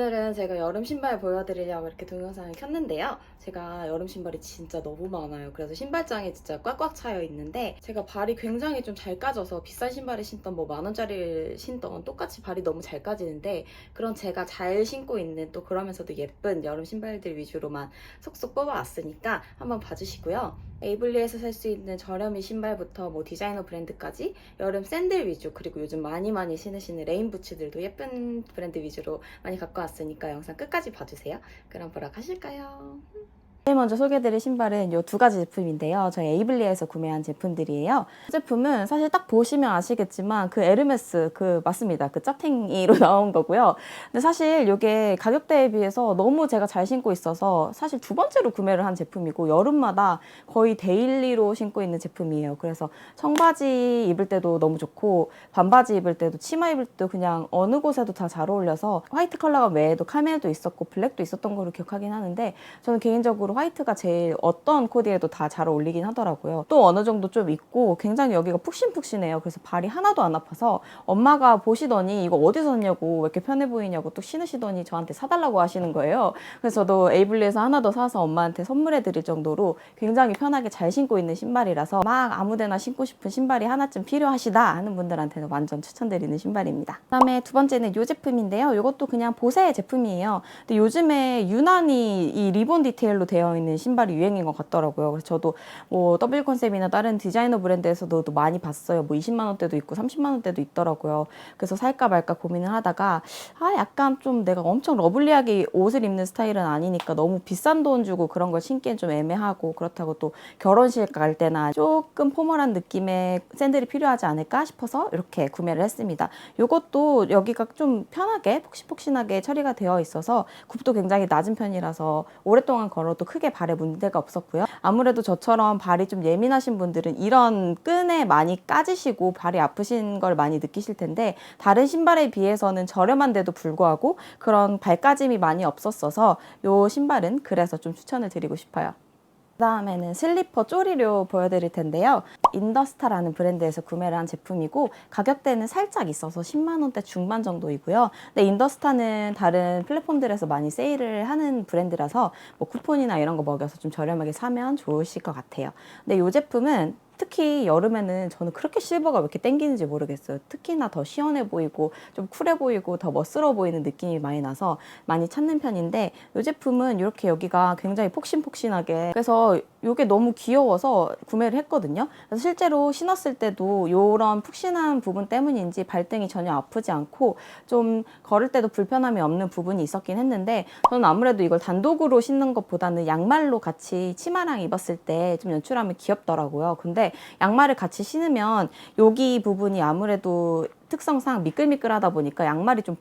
오늘은 제가 여름 신발 보여드리려고 이렇게 동영상을 켰는데요. 제가 여름 신발이 진짜 너무 많아요. 그래서 신발장에 진짜 꽉꽉 차여 있는데 제가 발이 굉장히 좀 잘 까져서 비싼 신발을 신던 뭐 만 원짜리를 신던 똑같이 발이 너무 잘 까지는데 그런 제가 잘 신고 있는 또 그러면서도 예쁜 여름 신발들 위주로만 속속 뽑아왔으니까 한번 봐주시고요. 에이블리에서 살 수 있는 저렴이 신발부터 뭐 디자이너 브랜드까지 여름 샌들 위주 그리고 요즘 많이 많이 신으시는 레인 부츠들도 예쁜 브랜드 위주로 많이 갖고 왔 으니까 영상 끝까지 봐주세요. 그럼 보러 가실까요? 제일 먼저 소개해드릴 신발은 이 두 가지 제품인데요. 저희 에이블리에서 구매한 제품들이에요. 이 제품은 사실 딱 보시면 아시겠지만 그 에르메스 그 맞습니다. 그 짝탱이로 나온 거고요. 근데 사실 이게 가격대에 비해서 너무 제가 잘 신고 있어서 사실 두 번째로 구매를 한 제품이고 여름마다 거의 데일리로 신고 있는 제품이에요. 그래서 청바지 입을 때도 너무 좋고 반바지 입을 때도 치마 입을 때도 그냥 어느 곳에도 다 잘 어울려서 화이트 컬러가 외에도 카멜도 있었고 블랙도 있었던 걸로 기억하긴 하는데 저는 개인적으로 화이트가 제일 어떤 코디에도 다 잘 어울리긴 하더라고요. 또 어느 정도 좀 있고 굉장히 여기가 푹신푹신해요. 그래서 발이 하나도 안 아파서 엄마가 보시더니 이거 어디서 샀냐고 왜 이렇게 편해 보이냐고 또 신으시더니 저한테 사달라고 하시는 거예요. 그래서 저도 에이블리에서 하나 더 사서 엄마한테 선물해 드릴 정도로 굉장히 편하게 잘 신고 있는 신발이라서 막 아무데나 신고 싶은 신발이 하나쯤 필요하시다 하는 분들한테는 완전 추천드리는 신발입니다. 그다음에 두 번째는 이 제품인데요. 이것도 그냥 보세 제품이에요. 근데 요즘에 유난히 이 리본 디테일로 되어 있는 신발이 유행인 것 같더라고요. 그래서 저도 뭐 더블 컨셉이나 다른 디자이너 브랜드에서도 또 많이 봤어요. 뭐 20만 원대도 있고 30만 원대도 있더라고요. 그래서 살까 말까 고민을 하다가 아 약간 좀 내가 엄청 러블리하게 옷을 입는 스타일은 아니니까 너무 비싼 돈 주고 그런 걸 신기엔 좀 애매하고 그렇다고 또 결혼식 갈 때나 조금 포멀한 느낌의 샌들이 필요하지 않을까 싶어서 이렇게 구매를 했습니다. 이것도 여기가 좀 편하게 폭신폭신하게 처리가 되어 있어서 굽도 굉장히 낮은 편이라서 오랫동안 걸어도 크게 발에 문제가 없었고요. 아무래도 저처럼 발이 좀 예민하신 분들은 이런 끈에 많이 까지시고 발이 아프신 걸 많이 느끼실 텐데 다른 신발에 비해서는 저렴한데도 불구하고 그런 발까짐이 많이 없었어서 이 신발은 그래서 좀 추천을 드리고 싶어요. 그 다음에는 슬리퍼 쪼리료 보여드릴 텐데요. 인더스타라는 브랜드에서 구매를 한 제품이고 가격대는 살짝 있어서 10만 원대 중반 정도이고요. 근데 인더스타는 다른 플랫폼들에서 많이 세일을 하는 브랜드라서 뭐 쿠폰이나 이런 거 먹여서 좀 저렴하게 사면 좋으실 것 같아요. 근데 이 제품은 특히 여름에는 저는 그렇게 실버가 왜 이렇게 땡기는지 모르겠어요. 특히나 더 시원해 보이고 좀 쿨해 보이고 더 멋스러워 보이는 느낌이 많이 나서 많이 찾는 편인데 이 제품은 이렇게 여기가 굉장히 폭신폭신하게 그래서 이게 너무 귀여워서 구매를 했거든요. 실제로 신었을 때도 이런 푹신한 부분 때문인지 발등이 전혀 아프지 않고 좀 걸을 때도 불편함이 없는 부분이 있었긴 했는데 저는 아무래도 이걸 단독으로 신는 것보다는 양말로 같이 치마랑 입었을 때 좀 연출하면 귀엽더라고요. 근데 양말을 같이 신으면 여기 부분이 아무래도 특성상 미끌미끌하다 보니까 양말이 좀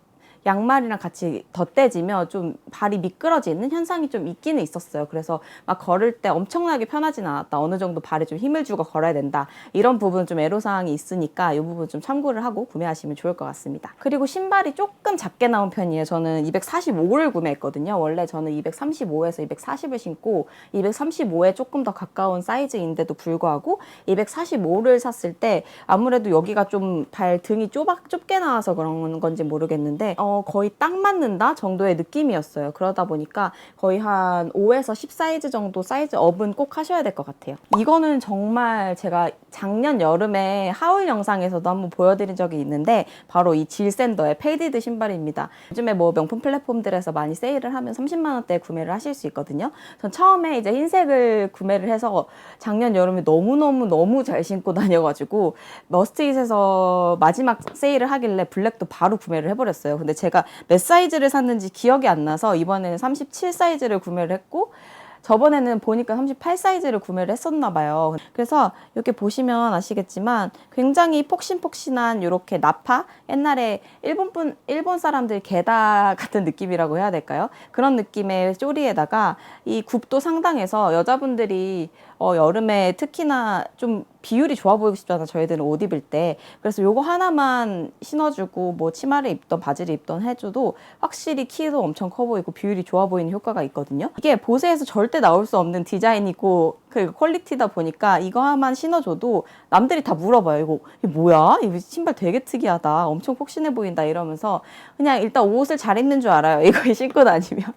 양말이랑 같이 덧대지면 좀 발이 미끄러지는 현상이 좀 있기는 있었어요. 그래서 막 걸을 때 엄청나게 편하진 않았다. 어느 정도 발에 좀 힘을 주고 걸어야 된다. 이런 부분 좀 애로사항이 있으니까 이 부분 좀 참고를 하고 구매하시면 좋을 것 같습니다. 그리고 신발이 조금 작게 나온 편이에요. 저는 245를 구매했거든요. 원래 저는 235에서 240을 신고 235에 조금 더 가까운 사이즈인데도 불구하고 245를 샀을 때 아무래도 여기가 좀 발 등이 좁아, 좁게 나와서 그런 건지 모르겠는데 어, 거의 딱 맞는다 정도의 느낌이었어요. 그러다 보니까 거의 한 5에서 10 사이즈 정도 사이즈 업은 꼭 하셔야 될 것 같아요. 이거는 정말 제가 작년 여름에 하울 영상에서도 한번 보여드린 적이 있는데 바로 이 질샌더의 페이디드 신발입니다. 요즘에 뭐 명품 플랫폼들에서 많이 세일을 하면 30만 원대에 구매를 하실 수 있거든요. 전 처음에 이제 흰색을 구매를 해서 작년 여름에 너무너무 너무 잘 신고 다녀가지고 머스트잇에서 마지막 세일을 하길래 블랙도 바로 구매를 해버렸어요. 근데 제가 몇 사이즈를 샀는지 기억이 안 나서 이번에는 37 사이즈를 구매를 했고 저번에는 보니까 38 사이즈를 구매를 했었나 봐요. 그래서 이렇게 보시면 아시겠지만 굉장히 폭신폭신한 이렇게 나파 옛날에 일본 분 일본 사람들 게다 같은 느낌이라고 해야 될까요? 그런 느낌의 쪼리에다가 이 굽도 상당해서 여자분들이 어, 여름에 특히나 좀 비율이 좋아 보이고 싶잖아 저희들은 옷 입을 때. 그래서 요거 하나만 신어주고 뭐 치마를 입던 바지를 입던 해줘도 확실히 키도 엄청 커 보이고 비율이 좋아 보이는 효과가 있거든요. 이게 보세에서 절대 나올 수 없는 디자인이고 그 퀄리티다 보니까 이거만 신어줘도 남들이 다 물어봐요. 이거, 이게 뭐야? 이 신발 되게 특이하다. 엄청 폭신해 보인다. 이러면서 그냥 일단 옷을 잘 입는 줄 알아요. 이거 신고 다니면.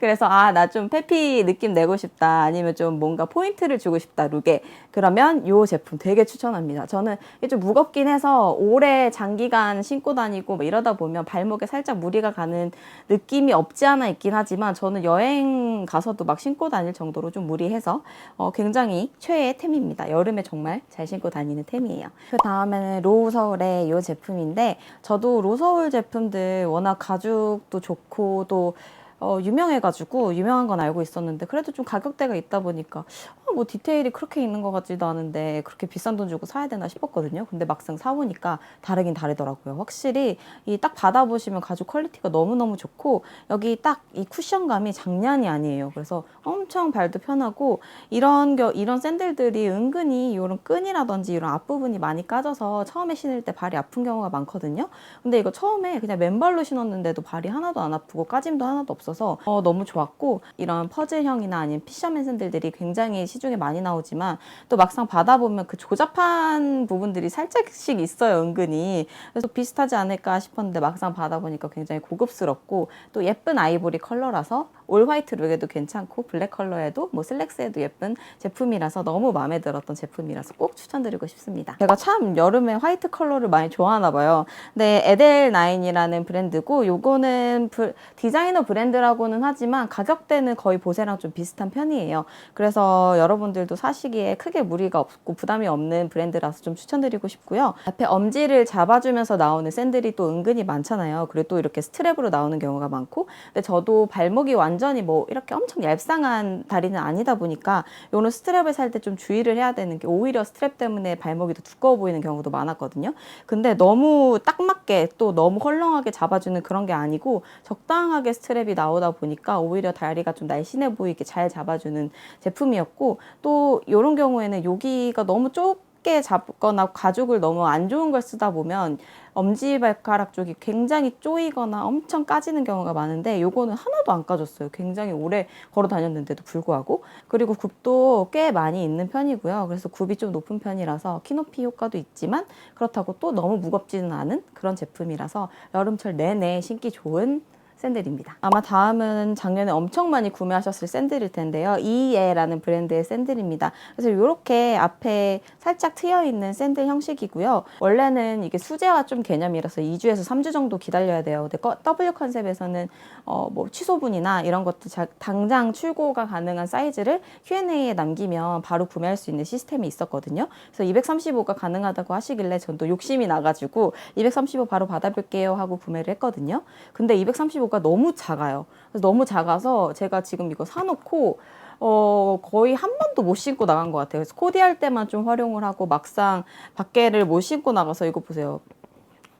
그래서 아, 나 좀 페피 느낌 내고 싶다. 아니면 좀 뭔가 포인트를 주고 싶다. 룩에. 그러면 이 제품 되게 추천합니다. 저는 이게 좀 무겁긴 해서 오래 장기간 신고 다니고 뭐 이러다 보면 발목에 살짝 무리가 가는 느낌이 없지 않아 있긴 하지만 저는 여행 가서도 막 신고 다닐 정도로 좀 무리해서 어, 굉장히 최애 템입니다. 여름에 정말 잘 신고 다니는 템이에요. 그 다음에는 로서울의 이 제품인데 저도 로서울 제품들 워낙 가죽도 좋고 또 어, 유명해가지고 유명한 건 알고 있었는데 그래도 좀 가격대가 있다 보니까 어, 뭐 디테일이 그렇게 있는 것 같지도 않은데 그렇게 비싼 돈 주고 사야 되나 싶었거든요. 근데 막상 사보니까 다르긴 다르더라고요. 확실히 이 딱 받아보시면 가죽 퀄리티가 너무너무 좋고 여기 딱 이 쿠션감이 장난이 아니에요. 그래서 엄청 발도 편하고 이런 겨, 이런 샌들들이 은근히 이런 끈이라든지 이런 앞부분이 많이 까져서 처음에 신을 때 발이 아픈 경우가 많거든요. 근데 이거 처음에 그냥 맨발로 신었는데도 발이 하나도 안 아프고 까짐도 하나도 없어 서 어, 너무 좋았고 이런 퍼즐형이나 아니면 피셔맨 샌들들이 굉장히 시중에 많이 나오지만 또 막상 받아보면 그 조잡한 부분들이 살짝씩 있어요 은근히. 그래서 비슷하지 않을까 싶었는데 막상 받아보니까 굉장히 고급스럽고 또 예쁜 아이보리 컬러라서 올 화이트 룩에도 괜찮고 블랙 컬러에도 뭐 슬랙스에도 예쁜 제품이라서 너무 마음에 들었던 제품이라서 꼭 추천드리고 싶습니다. 제가 참 여름에 화이트 컬러를 많이 좋아하나 봐요. 근데 에델 나인이라는 브랜드고 요거는 브- 디자이너 브랜드라고는 하지만 가격대는 거의 보세랑 좀 비슷한 편이에요. 그래서 여러분들도 사시기에 크게 무리가 없고 부담이 없는 브랜드라서 좀 추천드리고 싶고요. 앞에 엄지를 잡아주면서 나오는 샌들이 또 은근히 많잖아요. 그리고 또 이렇게 스트랩으로 나오는 경우가 많고 근데 저도 발목이 완전 히 뭐 이렇게 엄청 얇상한 다리는 아니다 보니까 요런 스트랩을 살 때 좀 주의를 해야 되는 게 오히려 스트랩 때문에 발목이 더 두꺼워 보이는 경우도 많았거든요. 근데 너무 딱 맞게 또 너무 헐렁하게 잡아주는 그런 게 아니고 적당하게 스트랩이 나오다 보니까 오히려 다리가 좀 날씬해 보이게 잘 잡아주는 제품이었고 또 이런 경우에는 여기가 너무 좁게 잡거나 가죽을 너무 안 좋은 걸 쓰다 보면 엄지발가락 쪽이 굉장히 쪼이거나 엄청 까지는 경우가 많은데 요거는 하나도 안 까졌어요. 굉장히 오래 걸어 다녔는데도 불구하고 그리고 굽도 꽤 많이 있는 편이고요. 그래서 굽이 좀 높은 편이라서 키높이 효과도 있지만 그렇다고 또 너무 무겁지는 않은 그런 제품이라서 여름철 내내 신기 좋은 샌들입니다. 아마 다음은 작년에 엄청 많이 구매하셨을 샌들일 텐데요. 이에라는 브랜드의 샌들입니다. 그래서 이렇게 앞에 살짝 트여 있는 샌들 형식이고요. 원래는 이게 수제화 좀 개념이라서 2주에서 3주 정도 기다려야 돼요. 근데 꺼- W 컨셉에서는 어, 뭐 취소분이나 이런 것도 자- 당장 출고가 가능한 사이즈를 Q&A에 남기면 바로 구매할 수 있는 시스템이 있었거든요. 그래서 235가 가능하다고 하시길래 전 또 욕심이 나가지고 235 바로 받아볼게요 하고 구매를 했거든요. 근데 235가 너무 작아요. 너무 작아서 제가 지금 이거 사놓고 어, 거의 한 번도 못 신고 나간 것 같아요. 그래서 코디할 때만 좀 활용을 하고 막상 밖에를 못 신고 나가서 이거 보세요.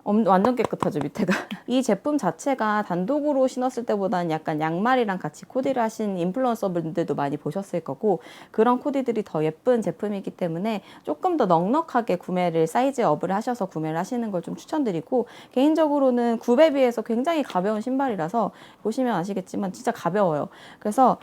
엄- 완전 깨끗하죠 밑에가. 이 제품 자체가 단독으로 신었을 때보다는 약간 양말이랑 같이 코디를 하신 인플루언서 분들도 많이 보셨을 거고 그런 코디들이 더 예쁜 제품이기 때문에 조금 더 넉넉하게 구매를 사이즈 업을 하셔서 구매를 하시는 걸 좀 추천드리고 개인적으로는 굽에 비해서 굉장히 가벼운 신발이라서 보시면 아시겠지만 진짜 가벼워요. 그래서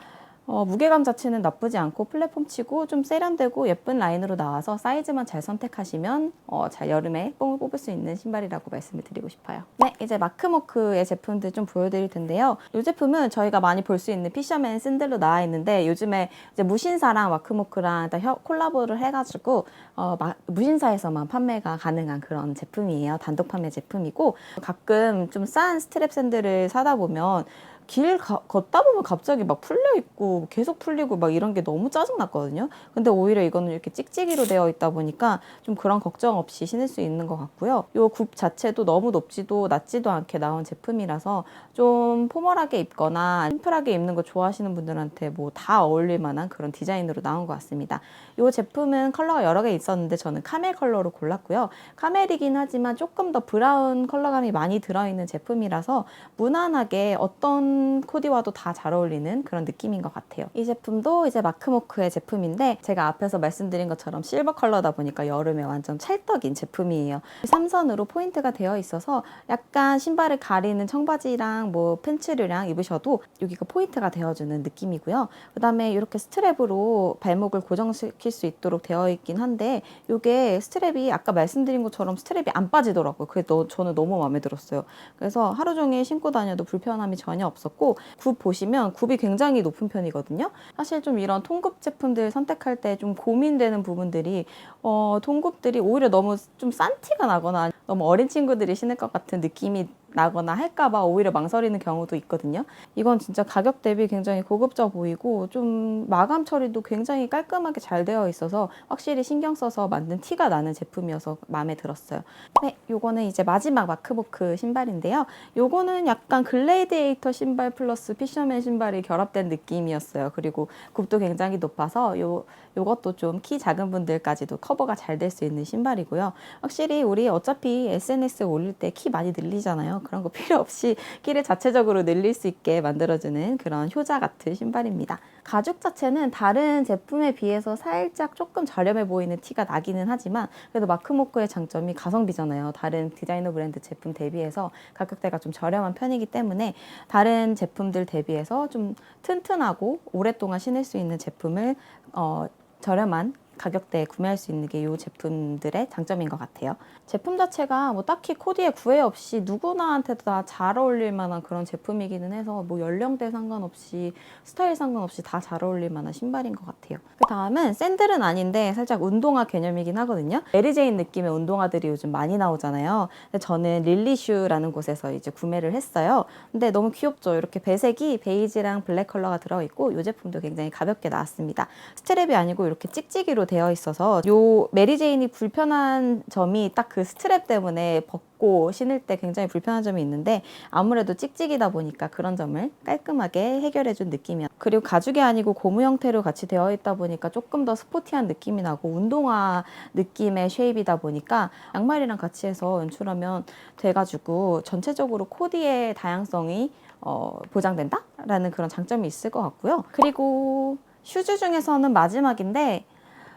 어, 무게감 자체는 나쁘지 않고 플랫폼 치고 좀 세련되고 예쁜 라인으로 나와서 사이즈만 잘 선택하시면 어, 잘 여름에 뽕을 뽑을 수 있는 신발이라고 말씀을 드리고 싶어요. 네, 이제 마크모크의 제품들 좀 보여드릴 텐데요. 이 제품은 저희가 많이 볼 수 있는 피셔맨 샌들로 나와 있는데 요즘에 이제 무신사랑 마크모크랑 다 협- 콜라보를 해가지고 어, 마- 무신사에서만 판매가 가능한 그런 제품이에요. 단독 판매 제품이고 가끔 좀 싼 스트랩 샌들을 사다 보면 길 가- 걷다 보면 갑자기 막 풀려 있고 계속 풀리고 막 이런 게 너무 짜증 났거든요. 근데 오히려 이거는 이렇게 찍찍이로 되어 있다 보니까 좀 그런 걱정 없이 신을 수 있는 것 같고요. 요굽 자체도 너무 높지도 낮지도 않게 나온 제품이라서 좀 포멀하게 입거나 심플하게 입는 거 좋아하시는 분들한테 뭐 다 어울릴 만한 그런 디자인으로 나온 것 같습니다. 이 제품은 컬러가 여러 개 있었는데 저는 카멜 컬러로 골랐고요. 카멜이긴 하지만 조금 더 브라운 컬러감이 많이 들어있는 제품이라서 무난하게 어떤 코디와도 다 잘 어울리는 그런 느낌인 것 같아요. 이 제품도 이제 마크모크의 제품인데 제가 앞에서 말씀드린 것처럼 실버 컬러다 보니까 여름에 완전 찰떡인 제품이에요. 삼선으로 포인트가 되어 있어서 약간 신발을 가리는 청바지랑 뭐 팬츠류랑 입으셔도 여기가 포인트가 되어주는 느낌이고요. 그 다음에 이렇게 스트랩으로 발목을 고정시킬 수 있도록 되어 있긴 한데 이게 스트랩이 아까 말씀드린 것처럼 스트랩이 안 빠지더라고요. 그게 너, 저는 너무 마음에 들었어요. 그래서 하루 종일 신고 다녀도 불편함이 전혀 없 었고 굽 보시면 굽이 굉장히 높은 편이거든요. 사실 좀 이런 통굽 제품들 선택할 때 좀 고민되는 부분들이 어, 통굽들이 오히려 너무 좀 싼 티가 나거나 너무 어린 친구들이 신을 것 같은 느낌이 나거나 할까봐 오히려 망설이는 경우도 있거든요. 이건 진짜 가격 대비 굉장히 고급져 보이고 좀 마감 처리도 굉장히 깔끔하게 잘 되어 있어서 확실히 신경 써서 만든 티가 나는 제품이어서 마음에 들었어요. 네, 요거는 이제 마지막 마크보크 신발인데요. 요거는 약간 글레이디에이터 신발 플러스 피셔맨 신발이 결합된 느낌이었어요. 그리고 굽도 굉장히 높아서 요 요것도 좀 키 작은 분들까지도 커버가 잘 될 수 있는 신발이고요. 확실히 우리 어차피 SNS에 올릴 때 키 많이 늘리잖아요. 그런 거 필요 없이 키를 자체적으로 늘릴 수 있게 만들어주는 그런 효자 같은 신발입니다. 가죽 자체는 다른 제품에 비해서 살짝 조금 저렴해 보이는 티가 나기는 하지만 그래도 마크모코의 장점이 가성비잖아요. 다른 디자이너 브랜드 제품 대비해서 가격대가 좀 저렴한 편이기 때문에 다른 제품들 대비해서 좀 튼튼하고 오랫동안 신을 수 있는 제품을 어, 저렴한 가격대에 구매할 수 있는 게 이 제품들의 장점인 것 같아요. 제품 자체가 뭐 딱히 코디에 구애 없이 누구나한테도 다잘 어울릴 만한 그런 제품이기는 해서 뭐 연령대 상관없이 스타일 상관없이 다 잘 어울릴 만한 신발인 것 같아요. 그 다음은 샌들은 아닌데 살짝 운동화 개념이긴 하거든요. 메리제인 느낌의 운동화들이 요즘 많이 나오잖아요. 저는 릴리슈라는 곳에서 이제 구매를 했어요. 근데 너무 귀엽죠. 이렇게 배색이 베이지랑 블랙 컬러가 들어있고 이 제품도 굉장히 가볍게 나왔습니다. 스트랩이 아니고 이렇게 찍찍이로 되어 있어서 요 메리제인이 불편한 점이 딱 그 스트랩 때문에 벗고 신을 때 굉장히 불편한 점이 있는데 아무래도 찍찍이다 보니까 그런 점을 깔끔하게 해결해 준 느낌이야. 그리고 가죽이 아니고 고무 형태로 같이 되어 있다 보니까 조금 더 스포티한 느낌이 나고 운동화 느낌의 쉐입이다 보니까 양말이랑 같이 해서 연출하면 돼가지고 전체적으로 코디의 다양성이 어, 보장된다라는 그런 장점이 있을 것 같고요. 그리고 슈즈 중에서는 마지막인데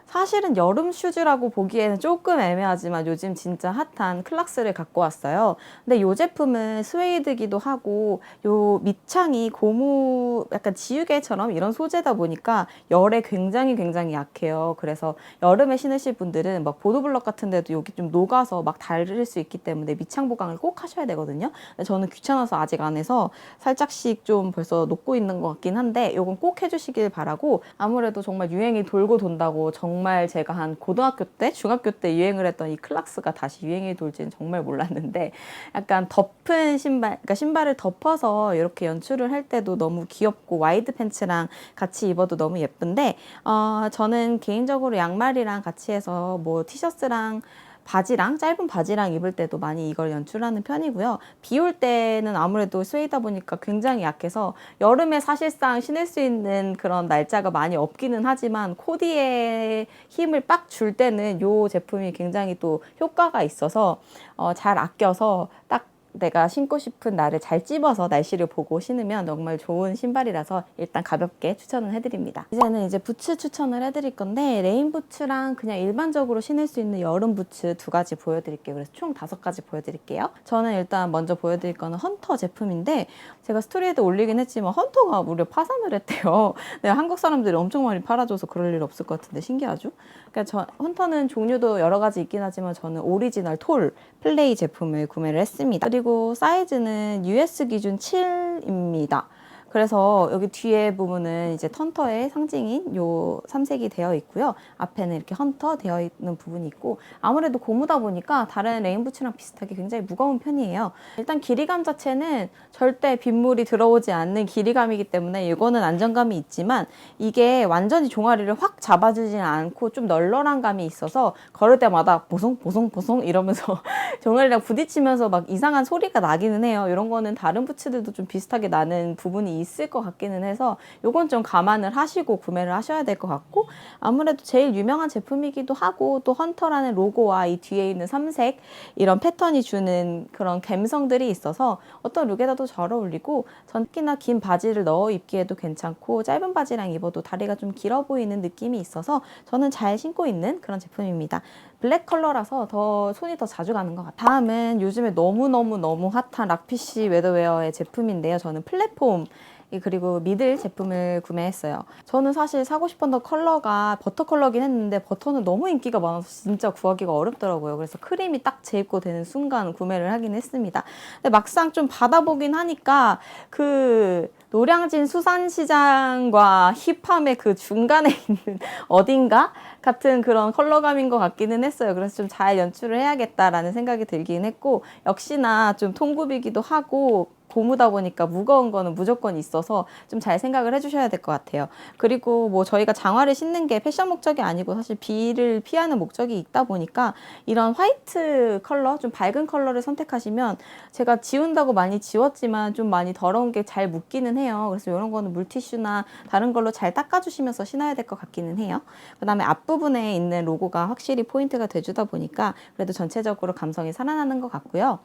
사실은 여름 슈즈라고 보기에는 조금 애매하지만 요즘 진짜 핫한 클락스를 갖고 왔어요. 근데 이 제품은 스웨이드기도 하고 요 밑창이 고무 약간 지우개처럼 이런 소재다 보니까 열에 굉장히 굉장히 약해요. 그래서 여름에 신으실 분들은 막 보도블럭 같은 데도 여기 좀 녹아서 막 달릴 수 있기 때문에 밑창 보강을 꼭 하셔야 되거든요. 저는 귀찮아서 아직 안 해서 살짝씩 좀 벌써 녹고 있는 것 같긴 한데 요건 꼭 해주시길 바라고 아무래도 정말 유행이 돌고 돈다고 정말 제가 한 고등학교 때, 중학교 때 유행을 했던 이 클락스가 다시 유행이 돌지는 정말 몰랐는데 약간 덮은 신발, 그러니까 신발을 덮어서 이렇게 연출을 할 때도 너무 귀엽고 와이드 팬츠랑 같이 입어도 너무 예쁜데 어, 저는 개인적으로 양말이랑 같이 해서 뭐 티셔츠랑 바지랑 짧은 바지랑 입을 때도 많이 이걸 연출하는 편이고요. 비 올 때는 아무래도 스웨이다 보니까 굉장히 약해서 여름에 사실상 신을 수 있는 그런 날짜가 많이 없기는 하지만 코디에 힘을 빡 줄 때는 이 제품이 굉장히 또 효과가 있어서 어, 잘 아껴서 딱 내가 신고 싶은 날을 잘 찝어서 날씨를 보고 신으면 정말 좋은 신발이라서 일단 가볍게 추천을 해드립니다. 이제는 이제 부츠 추천을 해드릴 건데 레인 부츠랑 그냥 일반적으로 신을 수 있는 여름 부츠 두 가지 보여드릴게요. 그래서 총 다섯 가지 보여드릴게요. 저는 일단 먼저 보여드릴 거는 헌터 제품인데 제가 스토리에도 올리긴 했지만 헌터가 무려 파산을 했대요. 네, 한국 사람들이 엄청 많이 팔아줘서 그럴 일 없을 것 같은데 신기하죠? 그러니까 저 헌터는 종류도 여러 가지 있긴 하지만 저는 오리지널 톨 플레이 제품을 구매를 했습니다. 그리고 사이즈는 US 기준 7입니다. 그래서 여기 뒤에 부분은 이제 턴터의 상징인 요 삼색이 되어 있고요. 앞에는 이렇게 헌터 되어 있는 부분이 있고 아무래도 고무다 보니까 다른 레인부츠랑 비슷하게 굉장히 무거운 편이에요. 일단 길이감 자체는 절대 빗물이 들어오지 않는 길이감이기 때문에 이거는 안정감이 있지만 이게 완전히 종아리를 확 잡아주지는 않고 좀 널널한 감이 있어서 걸을 때마다 보송 보송 보송 이러면서 종아리랑 부딪히면서 막 이상한 소리가 나기는 해요. 이런 거는 다른 부츠들도 좀 비슷하게 나는 부분이 있을 것 같기는 해서 요건 좀 감안을 하시고 구매를 하셔야 될 것 같고 아무래도 제일 유명한 제품이기도 하고 또 헌터라는 로고와 이 뒤에 있는 삼색 이런 패턴이 주는 그런 감성들이 있어서 어떤 룩에다도 잘 어울리고 전 특히나 긴 바지를 넣어 입기에도 괜찮고 짧은 바지랑 입어도 다리가 좀 길어 보이는 느낌이 있어서 저는 잘 신고 있는 그런 제품입니다. 블랙 컬러라서 더 손이 더 자주 가는 것 같아요. 다음은 요즘에 너무너무너무 핫한 락피쉬 웨더웨어의 제품인데요. 저는 플랫폼 이 그리고 미들 제품을 구매했어요. 저는 사실 사고 싶었던 컬러가 버터 컬러긴 했는데 버터는 너무 인기가 많아서 진짜 구하기가 어렵더라고요. 그래서 크림이 딱 재입고 되는 순간 구매를 하긴 했습니다. 근데 막상 좀 받아보긴 하니까 그 노량진 수산시장과 힙함의 그 중간에 있는 어딘가 같은 그런 컬러감인 것 같기는 했어요. 그래서 좀 잘 연출을 해야겠다라는 생각이 들긴 했고 역시나 좀 통굽이기도 하고 고무다 보니까 무거운 거는 무조건 있어서 좀 잘 생각을 해주셔야 될 것 같아요. 그리고 뭐 저희가 장화를 신는 게 패션 목적이 아니고 사실 비를 피하는 목적이 있다 보니까 이런 화이트 컬러, 좀 밝은 컬러를 선택하시면 제가 지운다고 많이 지웠지만 좀 많이 더러운 게 잘 묻기는 해요. 그래서 이런 거는 물티슈나 다른 걸로 잘 닦아주시면서 신어야 될 것 같기는 해요. 그 다음에 앞부분에 있는 로고가 확실히 포인트가 돼주다 보니까 그래도 전체적으로 감성이 살아나는 것 같고요.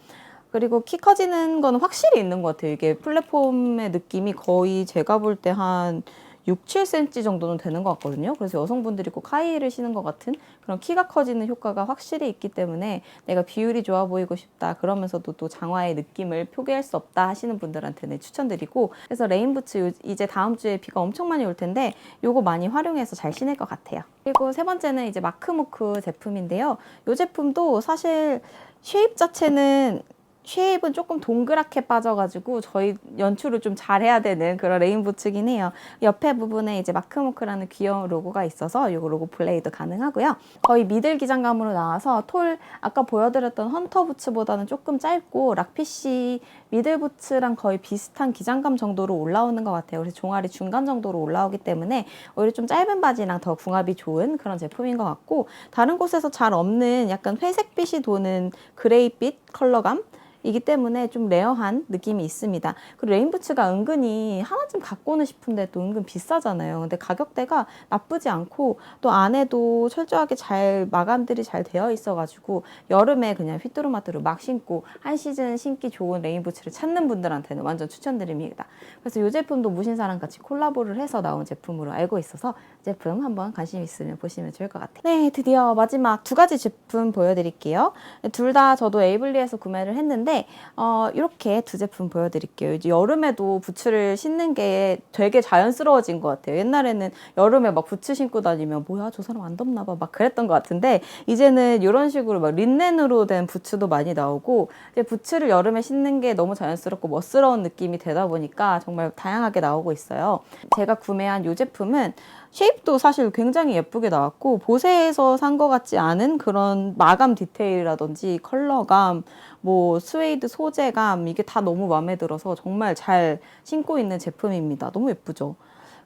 그리고 키 커지는 거는 확실히 있는 것 같아요. 이게 플랫폼의 느낌이 거의 제가 볼 때 한 6, 7cm 정도는 되는 것 같거든요. 그래서 여성분들이 꼭 하이힐을 신은 것 같은 그런 키가 커지는 효과가 확실히 있기 때문에 내가 비율이 좋아 보이고 싶다. 그러면서도 또 장화의 느낌을 표기할 수 없다 하시는 분들한테는 추천드리고 그래서 레인부츠 요- 이제 다음 주에 비가 엄청 많이 올 텐데 요거 많이 활용해서 잘 신을 것 같아요. 그리고 세 번째는 이제 마크모크 제품인데요. 이 제품도 사실 쉐입 자체는 쉐입은 조금 동그랗게 빠져가지고 저희 연출을 좀 잘해야 되는 그런 레인부츠긴 해요. 옆에 부분에 이제 마크모크라는 귀여운 로고가 있어서 이 로고 플레이도 가능하고요. 거의 미들 기장감으로 나와서 톨 아까 보여드렸던 헌터 부츠보다는 조금 짧고 락피쉬 미들 부츠랑 거의 비슷한 기장감 정도로 올라오는 것 같아요. 그래서 종아리 중간 정도로 올라오기 때문에 오히려 좀 짧은 바지랑 더 궁합이 좋은 그런 제품인 것 같고 다른 곳에서 잘 없는 약간 회색빛이 도는 그레이빛 컬러감 이기 때문에 좀 레어한 느낌이 있습니다. 그리고 레인부츠가 은근히 하나쯤 갖고는 싶은데 또 은근 비싸잖아요. 근데 가격대가 나쁘지 않고 또 안에도 철저하게 잘 마감들이 잘 되어 있어가지고 여름에 그냥 휘뚜루마뚜루 막 신고 한 시즌 신기 좋은 레인부츠를 찾는 분들한테는 완전 추천드립니다. 그래서 이 제품도 무신사랑 같이 콜라보를 해서 나온 제품으로 알고 있어서 제품 한번 관심 있으면 보시면 좋을 것 같아요. 네, 드디어 마지막 두 가지 제품 보여드릴게요. 둘 다 저도 에이블리에서 구매를 했는데 어, 이렇게 두 제품 보여드릴게요. 이제 여름에도 부츠를 신는 게 되게 자연스러워진 것 같아요. 옛날에는 여름에 막 부츠 신고 다니면 뭐야 저 사람 안 덥나 봐 막 그랬던 것 같은데 이제는 이런 식으로 막 린넨으로 된 부츠도 많이 나오고 이제 부츠를 여름에 신는 게 너무 자연스럽고 멋스러운 느낌이 되다 보니까 정말 다양하게 나오고 있어요. 제가 구매한 이 제품은 쉐입도 사실 굉장히 예쁘게 나왔고 보세에서 산 것 같지 않은 그런 마감 디테일이라든지 컬러감, 뭐 스웨이드 소재감 이게 다 너무 마음에 들어서 정말 잘 신고 있는 제품입니다. 너무 예쁘죠?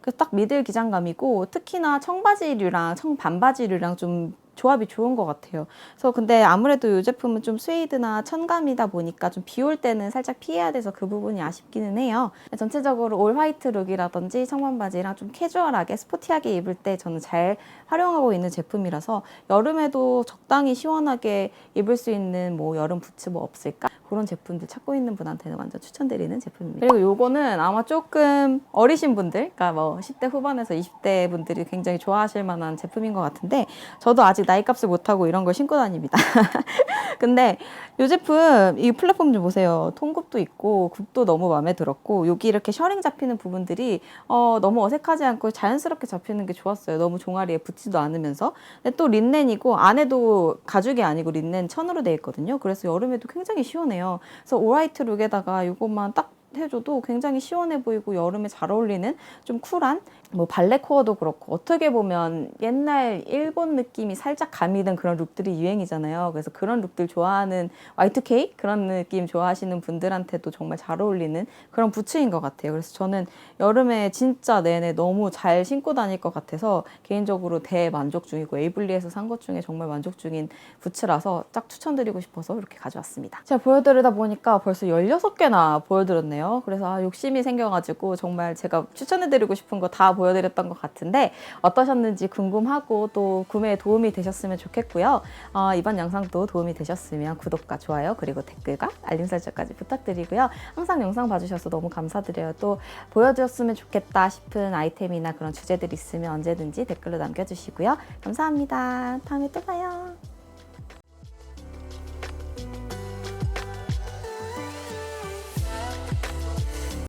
그래서 딱 미들 기장감이고 특히나 청바지류랑 청반바지류랑 좀 조합이 좋은 것 같아요. 그래서 근데 아무래도 이 제품은 좀 스웨이드나 천감이다 보니까 좀 비 올 때는 살짝 피해야 돼서 그 부분이 아쉽기는 해요. 전체적으로 올 화이트 룩이라든지 청반바지랑 좀 캐주얼하게 스포티하게 입을 때 저는 잘 활용하고 있는 제품이라서 여름에도 적당히 시원하게 입을 수 있는 뭐 여름 부츠 뭐 없을까? 그런 제품들 찾고 있는 분한테는 완전 추천드리는 제품입니다. 그리고 요거는 아마 조금 어리신 분들, 그러니까 뭐 10대 후반에서 20대 분들이 굉장히 좋아하실 만한 제품인 것 같은데 저도 아직 나이값을 못하고 이런 걸 신고 다닙니다. 근데 이 제품 이 플랫폼 좀 보세요. 통굽도 있고 굽도 너무 마음에 들었고 여기 이렇게 셔링 잡히는 부분들이 어, 너무 어색하지 않고 자연스럽게 잡히는 게 좋았어요. 너무 종아리에 붙지도 않으면서. 근데 또 린넨이고 안에도 가죽이 아니고 린넨 천으로 돼 있거든요. 그래서 여름에도 굉장히 시원해요. 그래서 오라이트 룩에다가 이것만 딱 해줘도 굉장히 시원해 보이고 여름에 잘 어울리는 좀 쿨한 뭐 발레 코어도 그렇고 어떻게 보면 옛날 일본 느낌이 살짝 가미된 그런 룩들이 유행이잖아요. 그래서 그런 룩들 좋아하는 Y2K 그런 느낌 좋아하시는 분들한테도 정말 잘 어울리는 그런 부츠인 것 같아요. 그래서 저는 여름에 진짜 내내 너무 잘 신고 다닐 것 같아서 개인적으로 대만족 중이고 에이블리에서 산 것 중에 정말 만족 중인 부츠라서 짝 추천드리고 싶어서 이렇게 가져왔습니다. 제가 보여드리다 보니까 벌써 16개나 보여드렸네요. 그래서 아, 욕심이 생겨가지고 정말 제가 추천해드리고 싶은 거다 보여드렸던 것 같은데 어떠셨는지 궁금하고 또 구매에 도움이 되셨으면 좋겠고요. 어, 이번 영상도 도움이 되셨으면 구독과 좋아요 그리고 댓글과 알림 설정까지 부탁드리고요. 항상 영상 봐주셔서 너무 감사드려요. 또 보여드렸으면 좋겠다 싶은 아이템이나 그런 주제들 있으면 언제든지 댓글로 남겨주시고요. 감사합니다. 다음에 또 봐요.